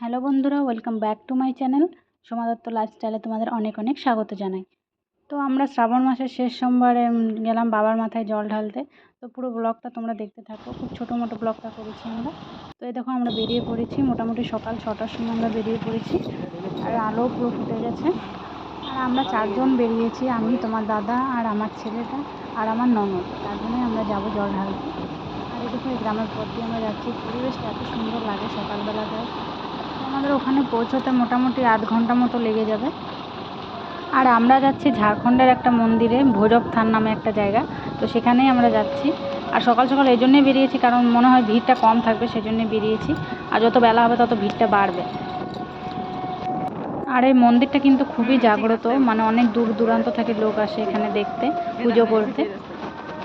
Hello বন্ধুরা welcome back to my channel Soma Dutta লাইফস্টাইলে তোমাদের অনেক অনেক স্বাগত জানাই। তো আমরা শ্রাবণ মাসের শেষ সোমবারে গেলাম বাবার মাথায় জল ঢালতে। তো পুরো ব্লগটা তোমরা দেখতে থাকো। খুব ছোটো মোটো ব্লগটা করেছি আমরা। তো এই দেখো আমরা বেরিয়ে পড়েছি। মোটামুটি সকাল ছটার সময় আমরা বেরিয়ে পড়েছি। আর আলো পুরো ফুটে গেছে। আর আমরা চারজন বেরিয়েছি, আমি, তোমার দাদা আর আমার ছেলেটা আর আমার ননদ। চারজনেই আমরা যাব জল ঢালতে। আর এই দেখো এই গ্রামের পথ দিয়ে আমরা যাচ্ছি। পরিবেশটা এত সুন্দর লাগে সকালবেলাটায় আমাদের ওখানে পৌঁছোতে মোটামুটি আধ ঘণ্টা মতো লেগে যাবে। আর আমরা যাচ্ছি ঝাড়খণ্ডের একটা মন্দিরে, ভৈরব থান নামে একটা জায়গা। তো সেখানেই আমরা যাচ্ছি। আর সকাল সকাল এই জন্যই বেরিয়েছি, কারণ মনে হয় ভিড়টা কম থাকবে সেই জন্যই বেরিয়েছি। আর যত বেলা হবে তত ভিড়টা বাড়বে। আর এই মন্দিরটা কিন্তু খুবই জাগ্রত মানে অনেক দূর দূরান্ত থেকে লোক আসে এখানে দেখতে, পুজো করতে।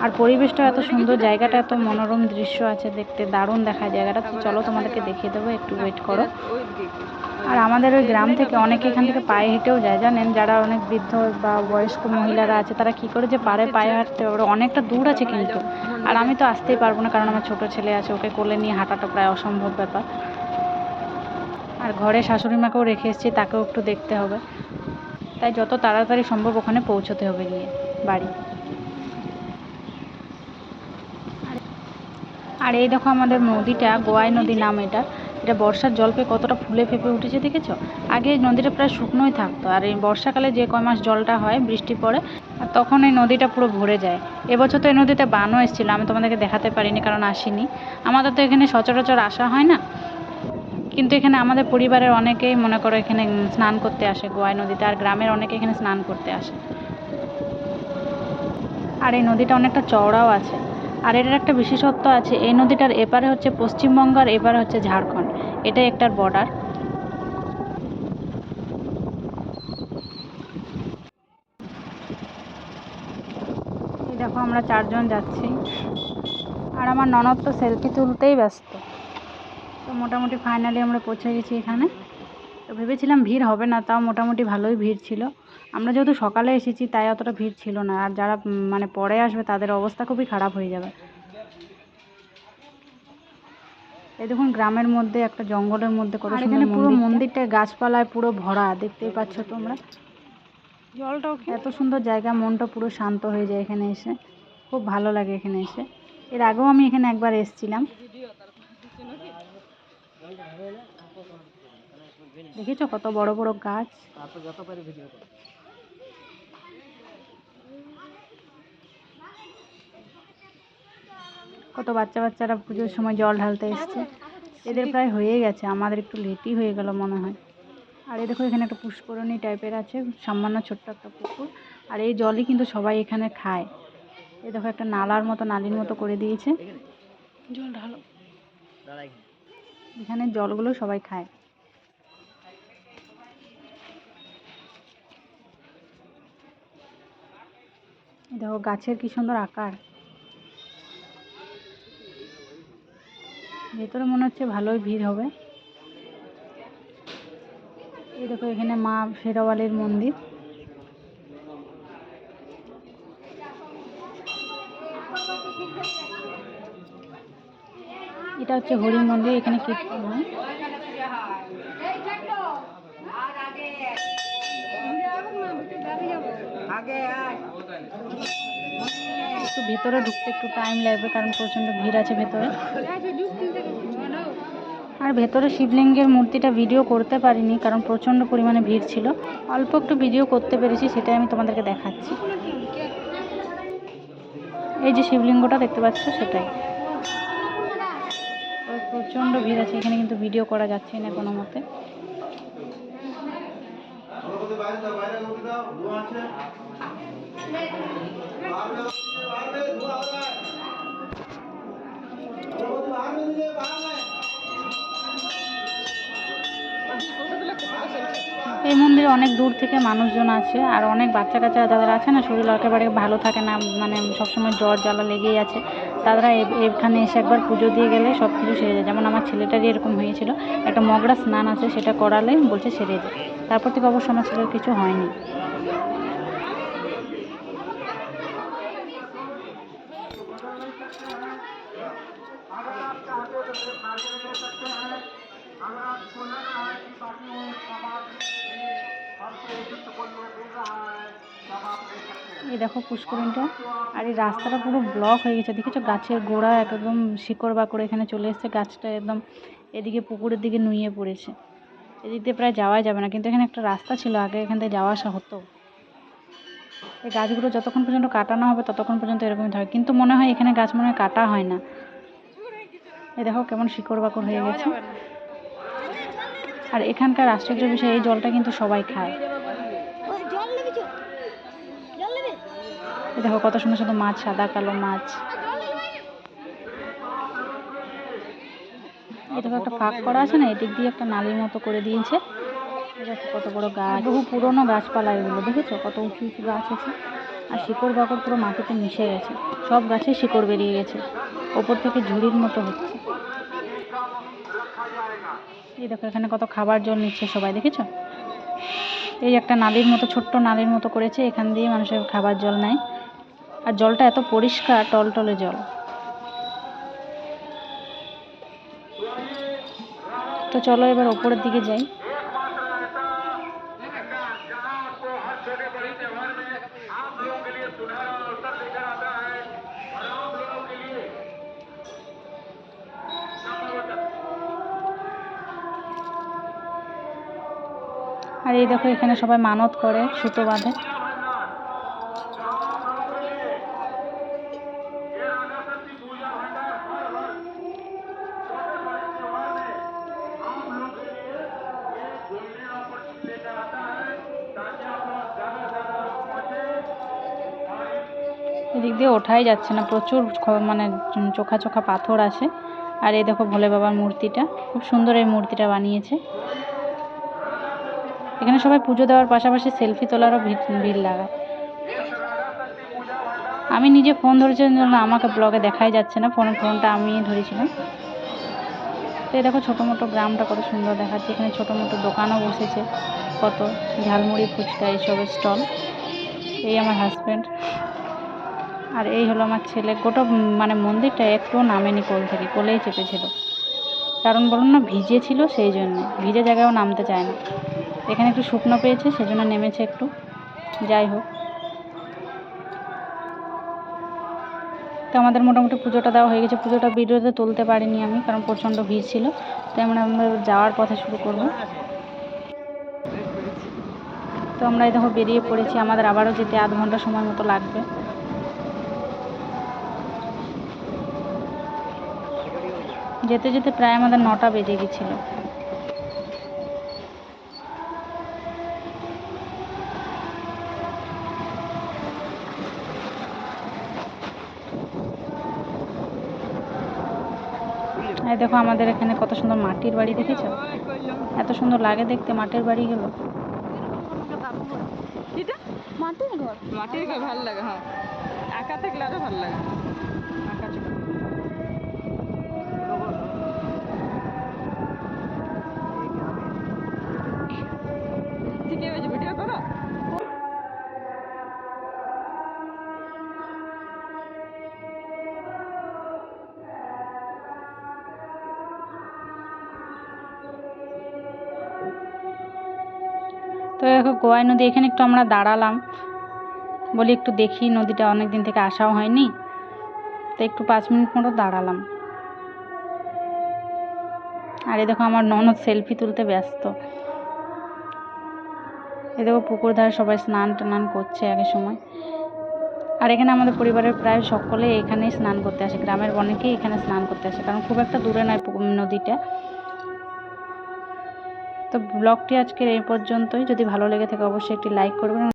আর পরিবেশটা এত সুন্দর, জায়গাটা এত মনোরম দৃশ্য আছে, দেখতে দারুণ দেখায় জায়গাটা। তো চলো তোমাদেরকে দেখিয়ে দেবো, একটু ওয়েট করো। আর আমাদের ওই গ্রাম থেকে অনেকে এখান থেকে পায়ে হেঁটেও যায়, জানেন? যারা অনেক বৃদ্ধ বা বয়স্ক মহিলারা আছে, তারা কি করে যে পারে পায়ে হাঁটতে? পারে অনেকটা দূর আছে কিন্তু। আর আমি তো আসতেই পারব না, কারণ আমার ছোট ছেলে আছে, ওকে কোলে নিয়ে হাঁটাটা প্রায় অসম্ভব ব্যাপার। আর ঘরে শাশুড়ি মাকেও রেখে এসেছি, তাকেও একটু দেখতে হবে। তাই যত তাড়াতাড়ি সম্ভব ওখানে পৌঁছতে হবে গিয়ে, বাড়ি। আর এই দেখো আমাদের নদীটা, গোয়াই নদী নাম এটা। এটা বর্ষার জল পেয়ে কতটা ফুলে ফেপে উঠেছে দেখেছ? আগে এই নদীটা প্রায় শুকনোই থাকতো, আর এই বর্ষাকালে যে কয় মাস জলটা হয়, বৃষ্টি পড়ে, আর তখন এই নদীটা পুরো ভরে যায়। এবছর তো এই নদীতে বানও এসেছিল, আমি তোমাদেরকে দেখাতে পারিনি কারণ আসিনি। আমাদের তো এখানে সচরাচর আসা হয় না। কিন্তু এখানে আমাদের পরিবারের অনেকেই মনে করো এখানে স্নান করতে আসে গোয়াই নদীতে, আর গ্রামের অনেকে এখানে স্নান করতে আসে। আর এই নদীটা অনেকটা চওড়াও আছে। আর এটার একটা বিশেষত্ব আছে, এই নদীটার এপারে হচ্ছে পশ্চিমবঙ্গ আর এপারে হচ্ছে ঝাড়খণ্ড। এটাই একটার বর্ডার দেখো আমরা চারজন যাচ্ছি। আর আমার ননদ তো সেলফি তুলতেই ব্যস্ত। তো মোটামুটি ফাইনালি আমরা পৌঁছে গেছি এখানে। তো ভেবেছিলাম ভিড় হবে না, তাও মোটামুটি ভালোই ভিড় ছিল। আমরা যেহেতু সকালে এসেছি তাই অতটা ভিড় ছিল না। আর যারা মানে পরে আসবে তাদের অবস্থা খুবই খারাপ হয়ে যাবে। এই দেখুন গ্রামের মধ্যে একটা জঙ্গলের মধ্যে কত এখানে পুরো মন্দিরটা। গাছপালায় পুরো ভরা দেখতেই পাচ্ছ তোমরা। জলটাও এত সুন্দর জায়গা মনটা পুরো শান্ত হয়ে যায় এখানে এসে। খুব ভালো লাগে এখানে এসে। এর আগেও আমি এখানে একবার এসেছিলাম। দেখেছ কত বড় বড় গাছ? কত বাচ্চা বাচ্চারা পুজোর সময় জল ঢালতে এসছে। এদের প্রায় হয়ে গেছে আমাদের একটু লেটই হয়ে গেল মনে হয়। আর এই দেখো এখানে একটা পুষ্করণী টাইপের আছে সামান্য ছোট্ট একটা পুকুর। আর এই জলই কিন্তু সবাই এখানে খায়। এ দেখো একটা নালার মতো নালির মতো করে দিয়েছে। জল ঢালো। এখানে জলগুলো সবাই খায়। দেখো গাছের কি সুন্দর আকার। ভেতরে মনে হচ্ছে ভালোই ভিড় হবে। এই দেখো এখানে মা শেরাওয়ালির মন্দির। এটা হচ্ছে হরি মন্দির, এখানে কীর্তন হয়। একটু ভেতরে ঢুকতে একটু টাইম লাগবে, কারণ প্রচণ্ড ভিড় আছে ভেতরে। আর ভেতরে শিবলিঙ্গের মূর্তিটা ভিডিও করতে পারিনি, কারণ প্রচণ্ড পরিমাণে ভিড় ছিল। অল্প একটু ভিডিও করতে পেরেছি, সেটাই আমি তোমাদেরকে দেখাচ্ছি। এই যে শিবলিঙ্গটা দেখতে পাচ্ছ, সেটাই। প্রচণ্ড ভিড় আছে, এখানে কিন্তু ভিডিও করা যাচ্ছে না কোনো মতে। এই মন্দিরে অনেক দূর থেকে মানুষজন আছে আর অনেক বাচ্চা কাচ্চা যাদের আছে না শরীর একেবারে ভালো থাকে না মানে সবসময় জ্বর জ্বালা লেগেই আছে তারা এ- এখানে এসে একবার পুজো দিয়ে গেলে সব কিছু সেরে যায় যেমন আমার ছেলেটারই এরকম হয়েছিল একটা মগরা স্নান আছে সেটা করালে বলছে সেরে যায় তারপর থেকে অবশ্য আমার ছেলের কিছু হয়নি अगर आप चाहते तो फिर खाने ले सकते हैं अगर आप सोना এই দেখো পুষ্করিণীটা। আর এই রাস্তাটা পুরো ব্লক হয়ে গেছে। দেখেছ, গাছের গোড়া একদম শিকড় বাকড় এখানে চলে এসেছে। গাছটা একদম এদিকে পুকুরের দিকে নুয়ে পড়েছে। এদিক দিয়ে প্রায় যাওয়াই যাবে না। কিন্তু এখানে একটা রাস্তা ছিল, আগে এখান থেকে যাওয়া আসা হতো। এই গাছগুলো যতক্ষণ পর্যন্ত কাটানো হবে, ততক্ষণ পর্যন্ত এরকমই থাকে কিন্তু মনে হয় এখানে গাছ মনে হয় কাটা হয় না। এই দেখো, কেমন শিকড় বাকড় হয়ে গেছে। আর এখানকার আশ্চর্য বিষয় এই জলটা কিন্তু সবাই খায়। দেখো কত সুন্দর সুন্দর মাছ সাদা কালো মাছ। দেখো একটা ফাঁক করা আছে না এদিক দিয়ে একটা নালীর মতো করে দিয়েছে। কত বড় গাছ। বহু পুরনো গাছপালা এগুলো দেখেছ? কত উঁচু উঁচু গাছ আছে। আর শিকড় বাকড় পুরো মাটিতে মিশে গেছে। সব গাছে শিকড় বেরিয়ে গেছে। ওপর থেকে ঝুড়ির মতো হচ্ছে। এই দেখো, এখানে কত খাবার জল নিচ্ছে সবাই, দেখেছ? এই একটা নালীর মতো, ছোট্ট নালীর মতো করেছে, এখান দিয়ে মানুষের খাবার জল নেয়। আর জলটা এত পরিষ্কার, টলটলে জল। তো চলো এবার ওপরের দিকে যাই। আর এই দেখো এখানে সবাই মানত করে, সুতো বাঁধে। এদিক দিয়ে ওঠাই যাচ্ছে না, প্রচুর মানে চোখা চোখা পাথর আছে। আর এই দেখো ভোলে বাবার মূর্তিটা, খুব সুন্দর এই মূর্তিটা বানিয়েছে। এখানে সবাই পুজো দেওয়ার পাশাপাশি সেলফি তোলারও ভিড় লাগায়। আমি নিজে ফোন ধরেছিলাম জন্য আমাকে ব্লগে দেখাই যাচ্ছে না ফোন ফোনটা আমি ধরেছিলাম। তো এই দেখো ছোটো মোটো গ্রামটা কত সুন্দর দেখাচ্ছে, এখানে ছোটো মোটো দোকানও বসেছে, কত ঝালমুড়ি, ফুচকা, এইসবের স্টল। এই আমার হাজব্যান্ড আর এই হলো আমার ছেলে, গোটা মানে মন্দিরটা একটুও নামেনি কোল থেকে, কোলেই চেপেছিল। কারণ বলুন না ভিজে ছিল সেই জন্য, ভিজে জায়গায়ও নামতে চায় না। এখানে একটু শুকনো পেয়েছে, সেজন্য নেমেছে একটু। যাই হোক। তো আমাদের মোটামুটি পুজোটা দেওয়া হয়ে গেছে। পুজোটা ভিডিওতে তুলতে পারিনি আমি, কারণ প্রচণ্ড ভিড় ছিল। তাই আমরা আমরা যাওয়ার পথে শুরু করব। তো আমরা এই দেখো বেরিয়ে পড়েছি। আমাদের আবারও যেতে আধ ঘণ্টা সময় মতো লাগবে। যেতে যেতে প্রায় আমাদের নটা বেজে গেছিল। এই দেখো আমাদের এখানে কত সুন্দর মাটির বাড়ি দেখেছ? এত সুন্দর লাগে দেখতে মাটির বাড়িগুলো এটা? মাটির ঘর? মাটির ঘর ভালো লাগে হ্যাঁ। একা থাকলে আরও ভালো লাগে। তো গোয়াই নদী, এখানে একটু আমরা দাঁড়ালাম। বলি একটু দেখি, নদীটা অনেক দিন থেকে আসাও হয়নি। তো একটু পাঁচ মিনিট মতো দাঁড়ালাম। আর এই দেখো আমার ননদ সেলফি তুলতে ব্যস্ত। এ দেখো পুকুর ধারে সবাই স্নান টান করছে একই সময়। আর এখানে আমাদের পরিবারের প্রায় সকলে এখানেই স্নান করতে আসে। গ্রামের অনেকেই এখানে স্নান করতে আসে, কারণ খুব একটা দূরে নয় নদীটা। তো ব্লগটি আজকের এই পর্যন্তই। যদি ভালো লেগে থাকে অবশ্যই একটি লাইক করবেন।